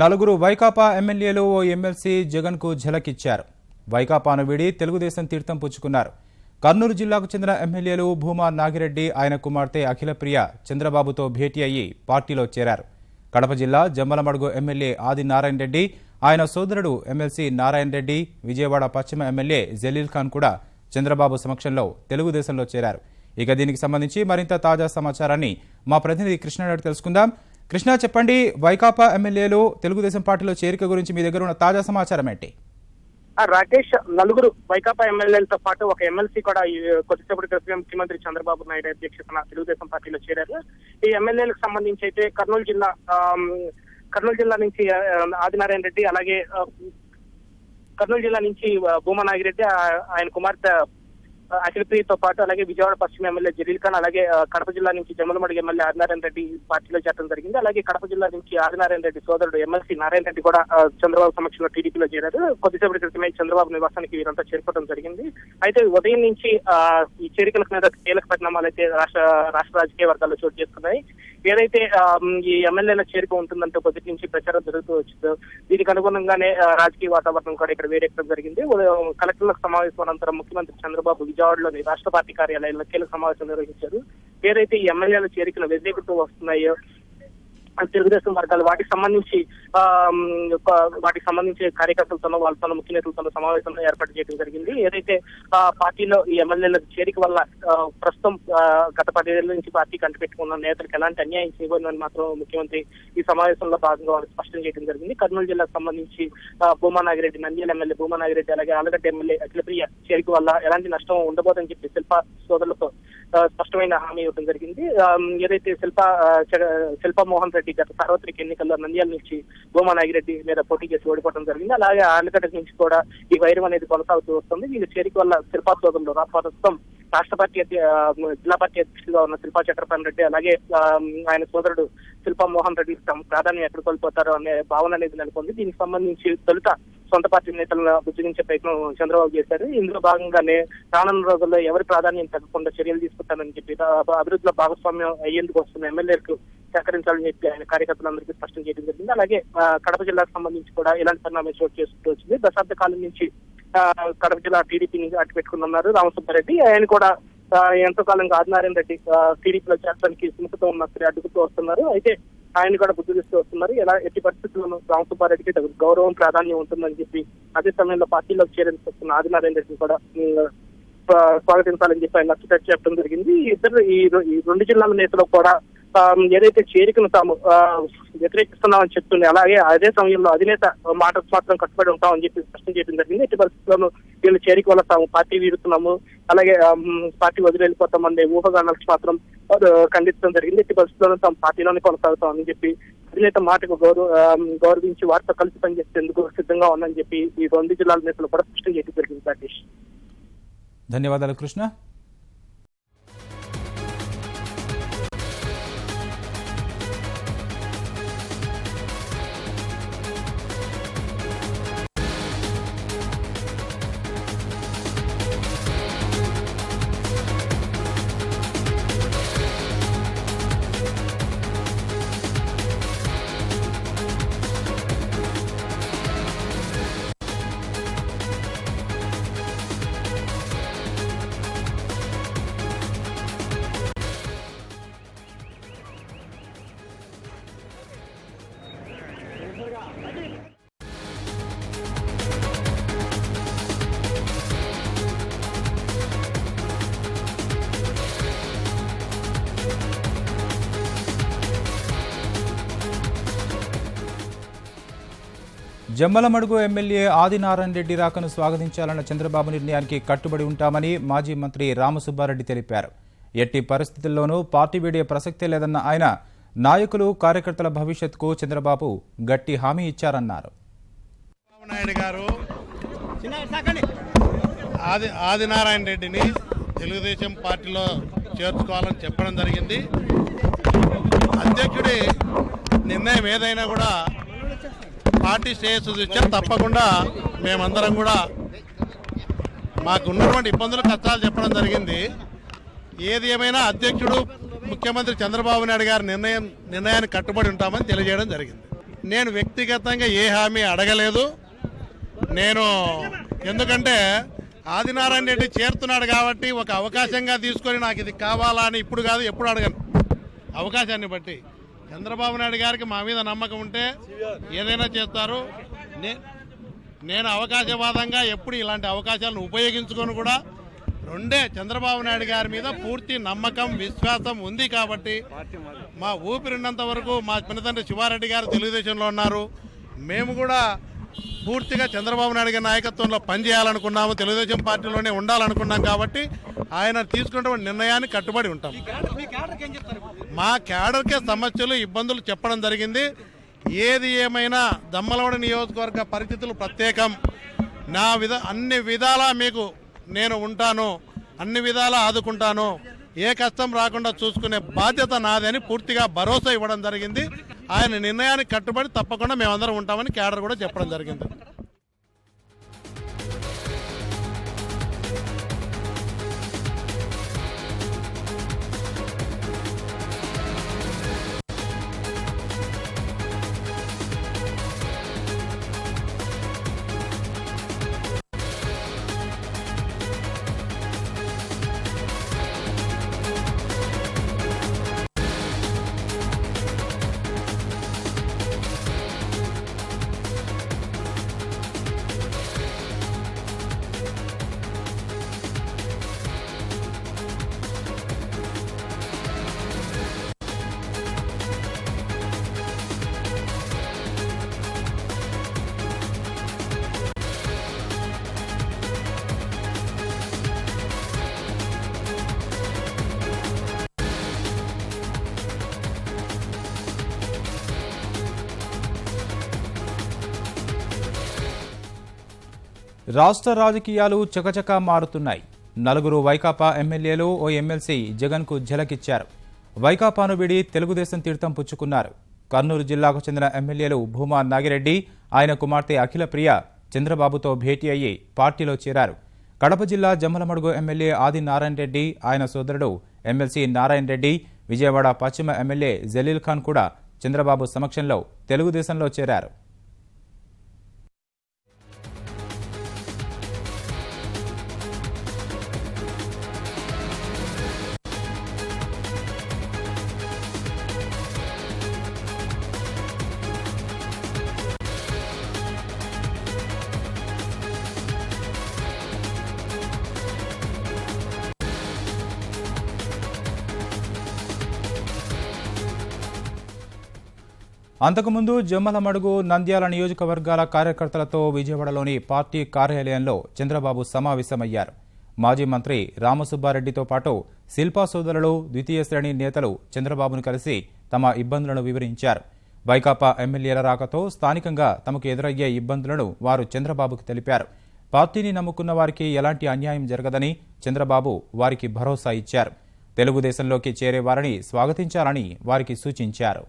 నలుగురు వైకాపా ఎమ్మెల్యేలు ఓ ఎమ్మెల్సీ జగన్కు ఝలకిచ్చారు. వైకాపాను వీడి తెలుగుదేశం తీర్థం పుచ్చుకున్నారు. కర్నూలు జిల్లాకు చెందిన ఎమ్మెల్యేలు భూమా నాగిరెడ్డి ఆయన కుమార్తె అఖిలప్రియ చంద్రబాబుతో భేటీ అయ్యి పార్టీలో చేరారు. కడప జిల్లా జమ్మలమడుగు ఎమ్మెల్యే ఆది నారాయణ రెడ్డి ఆయన సోదరుడు ఎమ్మెల్సీ నారాయణ రెడ్డి విజయవాడ పశ్చిమ ఎమ్మెల్యే జలీల్ ఖాన్ కూడా చంద్రబాబు సమక్షంలో తెలుగుదేశంలో చేరారు. ఇక దీనికి సంబంధించి మరింత తాజా సమాచారాన్ని మా ప్రతినిధి కృష్ణారెడ్డి తెలుసుకుందాం. కృష్ణ చెప్పండి వైకాపా ఎమ్మెల్యేలు తెలుగుదేశం పార్టీలో చేరిక గురించి మీ దగ్గర ఉన్న తాజా సమాచారం ఏంటి? ఆ రాకేష్ నలుగురు వైకాపా ఎమ్మెల్యేలతో పాటు ఒక ఎమ్మెల్సీ కూడా ఈ కొద్దిసేపటి క్రితం ముఖ్యమంత్రి చంద్రబాబు నాయుడు అధ్యక్షతన తెలుగుదేశం పార్టీలో చేరారు. ఈ ఎమ్మెల్యేలకు సంబంధించి అయితే కర్నూలు జిల్లా కర్నూలు జిల్లా నుంచి ఆదినారాయణ రెడ్డి అలాగే కర్నూలు జిల్లా నుంచి భూమా నాగిరెడ్డి ఆయన కుమార్తె అఖిలప్రియతో పాటు అలాగే విజయవాడ పశ్చిమ ఎమ్మెల్యే జలీల్ ఖాన్ అలాగే కడప జిల్లా నుంచి జమ్మలమడుగు ఎమ్మెల్యే ఆదినారాయణ రెడ్డి పార్టీలో చేరడం జరిగింది. అలాగే కడప జిల్లా నుంచి ఆదినారాయణ రెడ్డి సోదరుడు ఎమ్మెల్సీ నారాయణ రెడ్డి కూడా చంద్రబాబు సమక్షంలో టీడీపీలో చేరారు. కొద్దిసేపటి క్రితమే చంద్రబాబు నివాసానికి వీరంతా చేరుకోవడం జరిగింది. అయితే ఉదయం నుంచి ఆ, ఈ చేరికల మీద కీలక పరిణామాలు అయితే రాష్ట్ర రాష్ట్ర రాజకీయ వర్గాల్లో చోటు చేసుకున్నాయి. ఏదైతే ఆ, ఈ ఎమ్మెల్యేల చేరిక ఉంటుందంటే పొద్దుటి నుంచి ప్రచారం జరుగుతూ వచ్చిందో. దీనికి అనుగుణంగానే రాజకీయ వాతావరణం కూడా ఇక్కడ వేడెక్కడం జరిగింది. కలెక్టర్ల సమావేశం అనంతరం ముఖ్యమంత్రి చంద్రబాబు విజయవాడలోని రాష్ట్ర పార్టీ కార్యాలయంలో కీలక సమావేశం నిర్వహించారు. ఏదైతే ఈ ఎమ్మెల్యేల చేరికలు వ్యతిరేకతూ వస్తున్నాయో తెలుగుదేశం వర్గాలు వాటికి సంబంధించి ఆ, వాటికి సంబంధించి కార్యకర్తలతోనో వాళ్ళతోనో ముఖ్య నేతలతోనో సమావేశంలో ఏర్పాటు చేయడం జరిగింది. ఏదైతే ఆ, పార్టీలో ఈ ఎమ్మెల్యేల చేరిక వల్ల ప్రస్తుతం ఆ, గత పదేళ్ళ నుంచి పార్టీ కంటిపెట్టుకున్న నేతలకు ఎలాంటి అన్యాయం చేయబోదని మాత్రం ముఖ్యమంత్రి ఈ సమావేశంలో భాగంగా వాళ్ళు స్పష్టం చేయడం జరిగింది. కర్నూలు జిల్లాకు సంబంధించి భూమా నాగిరెడ్డి నంద్యాల ఎమ్మెల్యే భూమా నాగిరెడ్డి అలాగే ఆలగడ్డ ఎమ్మెల్యే అఖిలప్రియ చేరిక వల్ల ఎలాంటి నష్టం ఉండబోదని చెప్పి శిల్ప సోదరులతో స్పష్టమైన హామీ ఇవ్వడం జరిగింది. ఏదైతే శిల్ప చ- శిల్ప మోహన్ రెడ్డి గత సార్వత్రిక ఎన్నికల్లో నంద్యాల నుంచి భూమా నాగిరెడ్డి మీద పోటీ చేసి ఓడిపోవడం జరిగింది. అలాగే ఆలగడ్డ నుంచి కూడా ఈ వైరం అనేది కొనసాగుతూ వస్తుంది. వీళ్ళ చేరిక వల్ల శిల్పా సోదరులు ప్రస్తుతం రాష్ట్ర పార్టీ జిల్లా పార్టీ అధ్యక్షుడిగా ఉన్న శిల్పా చక్రపాణి రెడ్డి అలాగే ఆయన సోదరుడు శిల్పా మోహన్ రెడ్డి తమ ప్రాధాన్యం ఎక్కడ కోల్పోతారో అనే భావన అనేది నెలకొంది. దీనికి సంబంధించి తొలుత సొంత పార్టీ నేతలను బుజ్జగించే ప్రయత్నం చంద్రబాబు చేశారు. ఇందులో భాగంగానే రానున్న రోజుల్లో ఎవరి ప్రాధాన్యం తగ్గకుండా చర్యలు తీసుకుంటానని చెప్పి అభివృద్ధిలో భాగస్వామ్యం అయ్యేందుకు వస్తున్న ఎమ్మెల్యేలకు సహకరించాలని చెప్పి ఆయన కార్యకర్తలందరికీ స్పష్టం చేయడం జరిగింది. అలాగే కడప జిల్లాకు సంబంధించి కూడా ఇలాంటి పరిణామం చోటు చేసుకుంటూ వచ్చింది. దశాబ్ద కాలం నుంచి ఆ, కడప జిల్లా టీడీపీని అటు పెట్టుకున్నారు రామసుబ్బారెడ్డి. ఆయన కూడా ఎంతో కాలంగా ఆదినారాయణ రెడ్డి టీడీపీలో చేరడానికి సుముఖత ఉన్న అడ్డుకుతూ వస్తున్నారు. అయితే ఆయన కూడా బుద్ధిస్తూ వస్తున్నారు. ఎలా ఎట్టి పరిస్థితుల్లోనూ రామసుబ్బారెడ్డికి తగు గౌరవం ప్రాధాన్యం ఉంటుందని చెప్పి అదే సమయంలో పార్టీలోకి చేరేందుకు వస్తున్న ఆదినారాయణ రెడ్డిని కూడా స్వాగతించాలని చెప్పి ఆయన నచ్చ చెప్పడం జరిగింది. ఇద్దరు ఈ రెండు జిల్లాల నేతలు కూడా ఏదైతే చేరికను తాము వ్యతిరేకిస్తున్నామని చెప్తుంది అలాగే అదే సమయంలో అధినేత మాటకు మాత్రం కట్టుబడి ఉంటామని చెప్పి స్పష్టం చేయడం జరిగింది. ఎట్టి పరిస్థితుల్లోనూ వీళ్ళు చేరిక వల్ల తాము పార్టీ వీడుతున్నాము అలాగే పార్టీ వదిలి వెళ్ళిపోతామనే ఊహగానాలకు మాత్రం ఖండించడం జరిగింది. ఎట్టి పరిస్థితుల్లోనూ తాము పార్టీలోనే కొనసాగుతామని చెప్పి అధినేత మాటకు గౌరవ గౌరవించి వారితో కలిసి పనిచేసేందుకు సిద్ధంగా ఉందని చెప్పి ఈ రెండు జిల్లాల నేతలు కూడా స్పష్టం చేయడం జరిగింది రాకేష్. ధన్యవాదాలు కృష్ణ. జమ్మలమడుగు ఎమ్మెల్యే ఆదినారాయణ రెడ్డి రాకను స్వాగతించాలన్న చంద్రబాబు నిర్ణయానికి కట్టుబడి ఉంటామని మాజీ మంత్రి రామసుబ్బారెడ్డి తెలిపారు. ఎట్టి పరిస్థితుల్లోనూ పార్టీ వీడే ప్రసక్తే లేదన్న ఆయన నాయకులు కార్యకర్తల భవిష్యత్తుకు చంద్రబాబు గట్టి హామీ ఇచ్చారన్నారు. ఆది ఆదినారాయణ రెడ్డిని తెలుగుదేశం పార్టీలో చేర్చుకోవాలని చెప్పడం జరిగింది. అధ్యక్షుడి నిర్ణయం ఏదైనా కూడా పార్టీ శ్రేయస్సు దృష్ట్యా తప్పకుండా మేమందరం కూడా మాకు ఉన్నటువంటి ఇబ్బందులు కష్టాలు చెప్పడం జరిగింది. ఏది ఏమైనా అధ్యక్షుడు ముఖ్యమంత్రి చంద్రబాబు నాయుడు గారి నిర్ణయం నిర్ణయానికి కట్టుబడి ఉంటామని తెలియజేయడం జరిగింది. నేను వ్యక్తిగతంగా ఏ హామీ అడగలేదు. నేను ఎందుకంటే ఆదినారాయణ రెడ్డి చేరుతున్నాడు కాబట్టి ఒక అవకాశంగా తీసుకొని నాకు ఇది కావాలా అని ఇప్పుడు కాదు ఎప్పుడు అడగను. అవకాశాన్ని బట్టి. చంద్రబాబు నాయుడు గారికి మా మీద నమ్మకం ఉంటే ఏదైనా చేస్తారు. నే- నేను అవకాశవాదంగా ఎప్పుడు ఇలాంటి అవకాశాలను ఉపయోగించుకొని కూడా. రెండే చంద్రబాబు నాయుడు గారి మీద పూర్తి నమ్మకం విశ్వాసం ఉంది కాబట్టి మా ఊపిరిన్నంత వరకు మా పినతండ్రి శివారెడ్డి గారు తెలుగుదేశంలో ఉన్నారు. మేము కూడా పూర్తిగా చంద్రబాబు నాయుడు గారి నాయకత్వంలో పనిచేయాలనుకున్నాము. తెలుగుదేశం పార్టీలోనే ఉండాలనుకున్నాం కాబట్టి ఆయన తీసుకున్నటువంటి నిర్ణయాన్ని కట్టుబడి ఉంటాం. మా క్యాడర్కే సమస్యలు ఇబ్బందులు చెప్పడం జరిగింది. ఏది ఏమైనా దమ్మలవాడ నియోజకవర్గ పరిస్థితులు ప్రత్యేకం. నా విధ అన్ని విధాలా మీకు నేను ఉంటాను అన్ని విధాలా ఆదుకుంటాను. ఏ కష్టం రాకుండా చూసుకునే బాధ్యత నాదని పూర్తిగా భరోసా ఇవ్వడం జరిగింది. ఆయన నిర్ణయానికి కట్టుబడి తప్పకుండా మేమందరం ఉంటామని క్యాడర్ కూడా చెప్పడం జరిగింది. రాష్ట్ర రాజకీయాలు చకచకా మారుతున్నాయి. నలుగురు వైకాపా ఎమ్మెల్యేలు ఓ ఎమ్మెల్సీ జగన్కు ఝలకిచ్చారు. వైకాపాను విడి తెలుగుదేశం తీర్థం పుచ్చుకున్నారు. కర్నూలు జిల్లాకు చెందిన ఎమ్మెల్యేలు భూమా నాగిరెడ్డి ఆయన కుమార్తె అఖిల ప్రియ చంద్రబాబుతో భేటీ అయ్యి పార్టీలో చేరారు. కడప జిల్లా జమ్మలమడుగు ఎమ్మెల్యే ఆది నారాయణ రెడ్డి ఆయన సోదరుడు ఎమ్మెల్సీ నారాయణ రెడ్డి విజయవాడ పశ్చిమ ఎమ్మెల్యే జలీల్ ఖాన్ కూడా చంద్రబాబు సమక్షంలో తెలుగుదేశంలో చేరారు. అంతకుముందు జమ్మలమడుగు నంద్యాల నియోజకవర్గాల కార్యకర్తలతో విజయవాడలోని పార్టీ కార్యాలయంలో చంద్రబాబు సమావేశమయ్యారు. మాజీ మంత్రి రామసుబ్బారెడ్డితో పాటు శిల్పా సోదరులు ద్వితీయ శ్రేణి నేతలు చంద్రబాబును కలిసి తమ ఇబ్బందులను వివరించారు. వైకాపా ఎమ్మెల్యేల రాకతో స్థానికంగా తమకు ఎదురయ్యే ఇబ్బందులను వారు చంద్రబాబుకు తెలిపారు. పార్టీని నమ్ముకున్న వారికి ఎలాంటి అన్యాయం జరగదని చంద్రబాబు వారికి భరోసా ఇచ్చారు. తెలుగుదేశంలోకి చేరే వారిని స్వాగతించాలని వారికి సూచించారు.